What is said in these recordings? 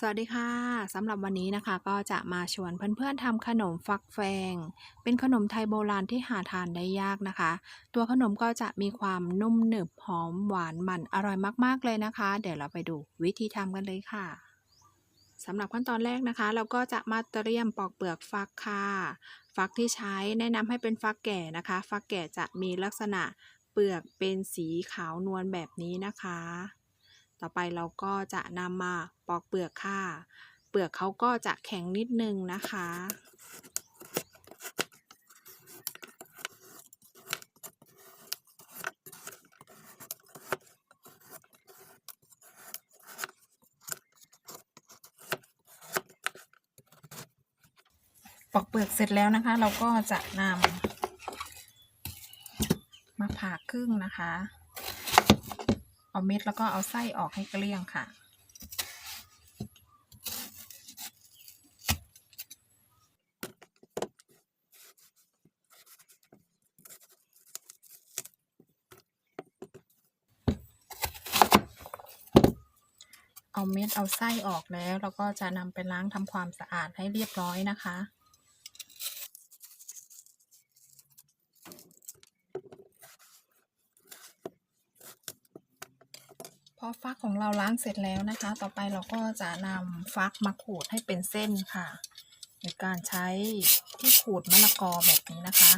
สวัสดีค่ะสำหรับวันนี้นะคะก็จะมาชวนเพื่อนๆทำขนมฟักแฟง เป็นขนมไทยโบราณที่หาทานได้ยากนะคะ ตัวขนมก็จะมีความนุ่มหนึบหอมหวานมันอร่อยมากๆเลยนะคะ เดี๋ยวเราไปดูวิธีทำกันเลยค่ะสำหรับขั้นตอนแรกนะคะ เราก็จะมาเตรียมปอกเปลือกฟักค่ะ ฟักที่ใช้แนะนำให้เป็นฟักแก่นะคะ ฟักแก่จะมีลักษณะเปลือกเป็นสีขาวนวลแบบนี้นะคะ ต่อไปเราก็จะนำมาปอกเปลือกค่ะ เปลือกเขาก็จะแข็งนิดนึงนะคะ ปอกเปลือกเสร็จแล้วนะคะ เราก็จะนำมาผ่าครึ่งนะคะ เอาเม็ดแล้วก็เอาไส้ออกให้เกลี้ยงค่ะ เอาเม็ดเอาไส้ออกแล้วเราก็จะนำไปล้างทำความสะอาดให้เรียบร้อยนะคะ อฟักของเราล้างเสร็จแล้วนะคะ ต่อไปเราก็จะนำฟักมาขูดให้เป็นเส้นค่ะโดยการใช้ที่ขูดมะละกอแบบนี้นะคะ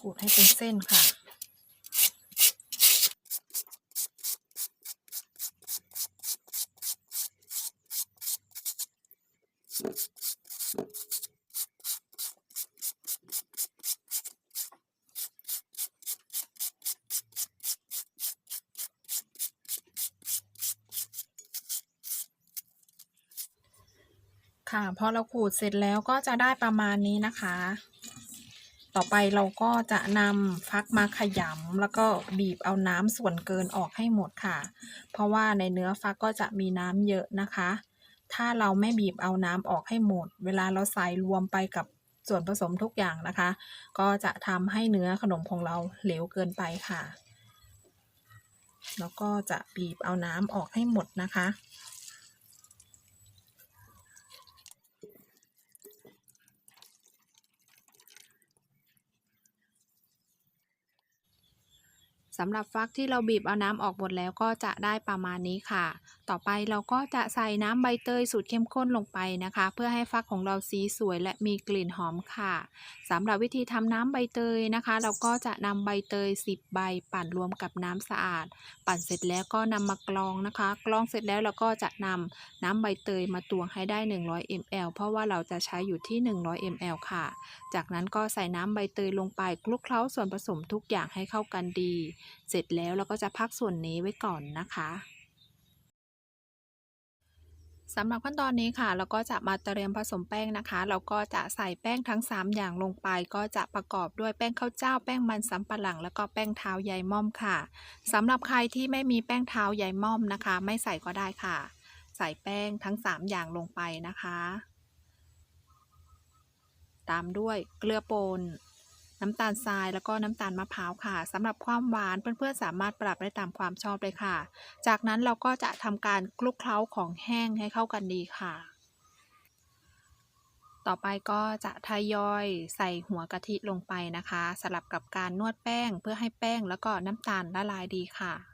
ขูดให้เป็นเส้นค่ะ ค่ะพอเราขูดเสร็จแล้วก็จะได้ประมาณนี้นะคะ ต่อไปเราก็จะนำฟักมาขยำแล้วก็บีบเอาน้ำส่วนเกินออกให้หมดค่ะ เพราะว่าในเนื้อฟักก็จะมีน้ำเยอะนะคะ ถ้าเราไม่บีบเอาน้ำออกให้หมด เวลาเราใส่รวมไปกับส่วนผสมทุกอย่างนะคะ ก็จะทำให้เนื้อขนมของเราเหลวเกินไปค่ะ แล้วก็จะบีบเอาน้ำออกให้หมดนะคะ สำหรับฟักที่เราบีบเอาน้ำออกหมดแล้วก็จะได้ประมาณนี้ค่ะ ต่อไปเราก็จะใส่น้ำใบเตยสูตรเข้มข้นลงไปนะคะ เพื่อให้ฟักของเราสีสวยและมีกลิ่นหอมค่ะสำหรับวิธีทำน้ำใบเตยนะคะ เราก็จะนำใบเตย 10 ใบปั่นรวมกับน้ำสะอาด ปั่นเสร็จแล้วก็นำมากรองนะคะ กรองเสร็จแล้วเราก็จะนำน้ำใบเตยมาตวงให้ได้ 100 ml เพราะว่าเราจะใช้อยู่ที่ 100 ml ค่ะ จากนั้นก็ใส่น้ำใบเตยลงไปคลุกเคล้าส่วนผสมทุกอย่างให้เข้ากันดีเสร็จแล้วเราก็จะพักส่วนนี้ไว้ก่อนนะคะสำหรับขั้นตอนนี้ค่ะ เราก็จะมาเตรียมผสมแป้งนะคะ เราก็จะใส่แป้งทั้ง 3 อย่างลงไป ก็จะประกอบด้วยแป้งข้าวเจ้า แป้งมันสำปะหลัง แล้วก็แป้งเท้าใยม่อมค่ะสำหรับใครที่ไม่มีแป้งเท้าใยม่อมนะคะ ไม่ใส่ก็ได้ค่ะ ใส่แป้งทั้ง 3 อย่างลงไปนะคะ ตามด้วยเกลือป่น น้ำตาลทรายแล้วก็น้ำตาลมะพร้าวค่ะสำหรับความหวานเพื่อนๆสามารถปรับได้ตามความชอบเลยค่ะ จากนั้นเราก็จะทำการคลุกเคล้าของแห้งให้เข้ากันดีค่ะ ต่อไปก็จะทยอยใส่หัวกะทิลงไปนะคะ สลับกับการนวดแป้งเพื่อให้แป้งแล้วก็น้ำตาลละลายดีค่ะ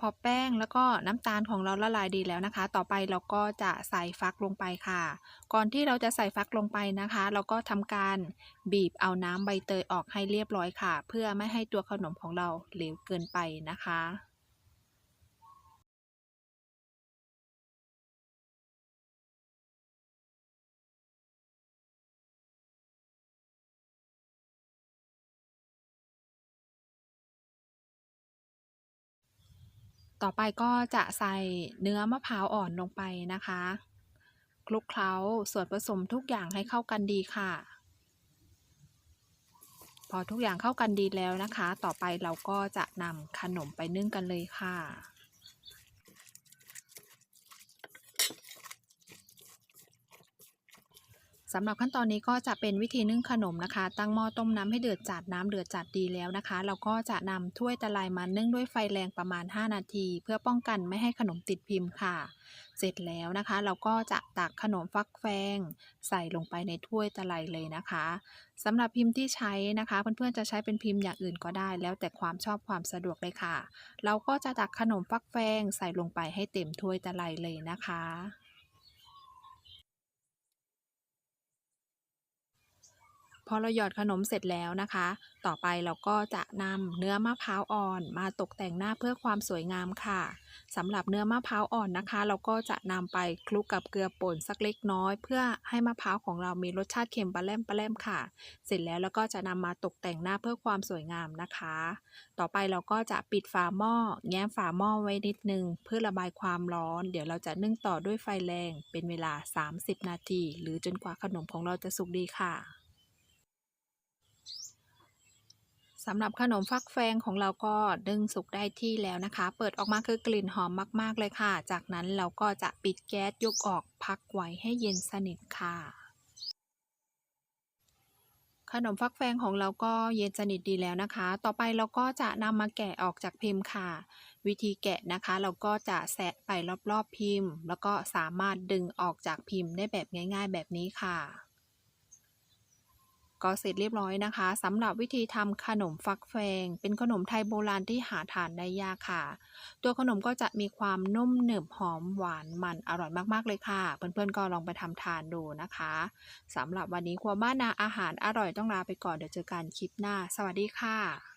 พอแป้งแล้วก็น้ำตาลของเราละลายดีแล้วนะคะ ต่อไปเราก็จะใส่ฟักลงไปค่ะ ก่อนที่เราจะใส่ฟักลงไปนะคะ เราก็ทำการบีบเอาน้ำใบเตยออกให้เรียบร้อยค่ะ เพื่อไม่ให้ตัวขนมของเราเหลวเกินไปนะคะ ต่อไปก็จะใส่เนื้อมะพร้าวอ่อนลงไปนะคะ คลุกเคล้าส่วนผสมทุกอย่างให้เข้ากันดีค่ะ พอทุกอย่างเข้ากันดีแล้วนะคะ ต่อไปเราก็จะนำขนมไปนึ่งกันเลยค่ะ สำหรับขั้นตอนนี้ก็จะเป็นวิธีนึ่งขนมนะคะ ตั้งหม้อต้มน้ำให้เดือดจัดน้ำเดือดจัดดีแล้วนะคะ เราก็จะนำถ้วยตะไลมานึ่งด้วยไฟแรงประมาณ 5 นาที เพื่อป้องกันไม่ให้ขนมติดพิมพ์ค่ะ เสร็จแล้วนะคะ เราก็จะตักขนมฟักแฟง ใส่ลงไปในถ้วยตะไลเลยนะคะสำหรับพิมพ์ที่ใช้นะคะ เพื่อนๆจะใช้เป็นพิมพ์อย่างอื่นก็ได้ แล้วแต่ความชอบความสะดวกเลยค่ะ เราก็จะตักขนมฟักแฟงใส่ลงไปให้เต็มถ้วยตะไลเลยนะคะ พอเราหยอดขนมเสร็จแล้วนะคะ ต่อไปเราก็จะนำเนื้อมะพร้าวอ่อนมาตกแต่งหน้าเพื่อความสวยงามค่ะสำหรับเนื้อมะพร้าวอ่อนนะคะ เราก็จะนำไปคลุกกับเกลือป่นสักเล็กน้อย เพื่อให้มะพร้าวของเรามีรสชาติเค็มปลาแรมปลาแรมค่ะ เสร็จแล้วแล้วก็จะนำมาตกแต่งหน้าเพื่อความสวยงามนะคะ ต่อไปเราก็จะปิดฝาหม้อ แง้มฝาหม้อไว้นิดนึง เพื่อระบายความร้อน เดี๋ยวเราจะนึ่งต่อด้วยไฟแรง เป็นเวลา 30 นาที หรือจนกว่าขนมของเราจะสุกดีค่ะ สำหรับขนมฟักแฟงของเราก็นึ่งสุกได้ที่แล้วนะคะ เปิดออกมาคือกลิ่นหอมมาก ๆ เลยค่ะ จากนั้นเราก็จะปิดแก๊สยกออกพักไว้ให้เย็นสนิทค่ะ ขนมฟักแฟงของเราก็เย็นสนิทดีแล้วนะคะ ต่อไปเราก็จะนำมาแกะออกจากพิมพ์ค่ะ วิธีแกะนะคะ เราก็จะแสะไปรอบๆพิมพ์ แล้วก็สามารถดึงออกจากพิมพ์ได้แบบง่าย ๆ แบบนี้ค่ะ ก็เสร็จเรียบร้อยนะคะสำหรับวิธีทำขนมฟักแฟง เป็นขนมไทยโบราณที่หาทานได้ยากค่ะ ตัวขนมก็จะมีความนุ่มหนึบหอมหวานมันอร่อยมากๆเลยค่ะ เพื่อนๆก็ลองไปทำทานดูนะคะสำหรับวันนี้ครัวบ้านนาอาหารอร่อยต้องลาไปก่อนเดี๋ยวเจอกันคลิปหน้า สวัสดีค่ะ